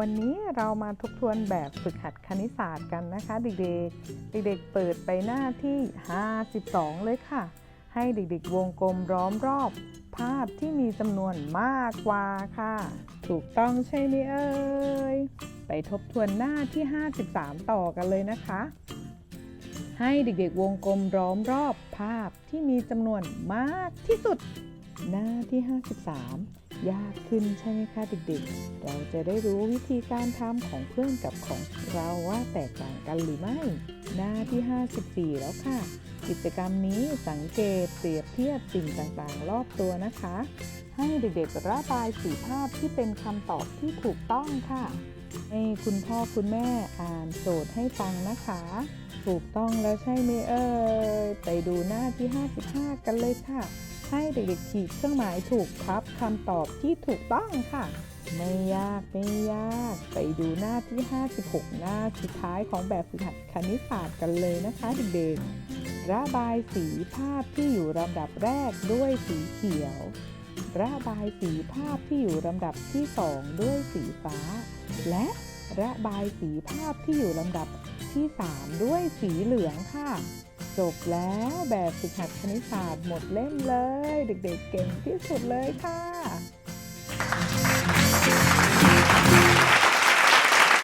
วันนี้เรามาทบทวนแบบฝึกหัดคณิตศาสตร์กันนะคะ เด็กๆ เด็กๆ เปิดไปหน้าที่ 52 เลยค่ะ ให้เด็กๆ วงกลมล้อมรอบ ภาพที่มีจำนวนมากกว่าค่ะ ถูกต้องใช่ไหมเอ่ย ไปทบทวนหน้าที่ 53 ต่อกันเลยนะคะ ให้เด็กๆ วงกลมล้อมรอบภาพที่มีจำนวนมากที่สุด หน้าที่ 53 ยากขึ้นใช่ไหมคะเด็กๆ เราจะได้รู้วิธีการทำของเพื่อนกับของเราว่าแตกต่างกันหรือไม่ หน้าที่ 54 แล้วค่ะ กิจกรรมนี้สังเกตเปรียบเทียบสิ่งต่างๆ รอบตัวนะคะ ให้เด็กๆระบายสีภาพที่เป็นคำตอบที่ถูกต้องค่ะให้คุณพ่อคุณแม่อ่านโจทย์ให้ฟังนะคะ ถูกต้องแล้วใช่ไหมเอ่ยไปดูหน้าที่ 55 กันเลยค่ะ ให้เด็กๆขีดเครื่องหมายถูกครับคำตอบที่ถูกต้องค่ะ ไม่ยากไม่ยาก ไปดูหน้าที่ 56 หน้าสุดท้ายของแบบฝึกหัดคณิตศาสตร์กันเลยนะคะเด็กๆระบายสีภาพที่อยู่ลำดับแรกด้วยสีเขียว ระบายสีภาพที่อยู่ลำดับที่2ด้วยสีฟ้า และระบายสีภาพที่อยู่ลำดับที่ 3 ด้วยสีเหลืองค่ะ จบแล้วแบบฝึกหัดคณิตศาสตร์หมดเล่มเลย เด็กๆเก่งที่สุดเลยค่ะ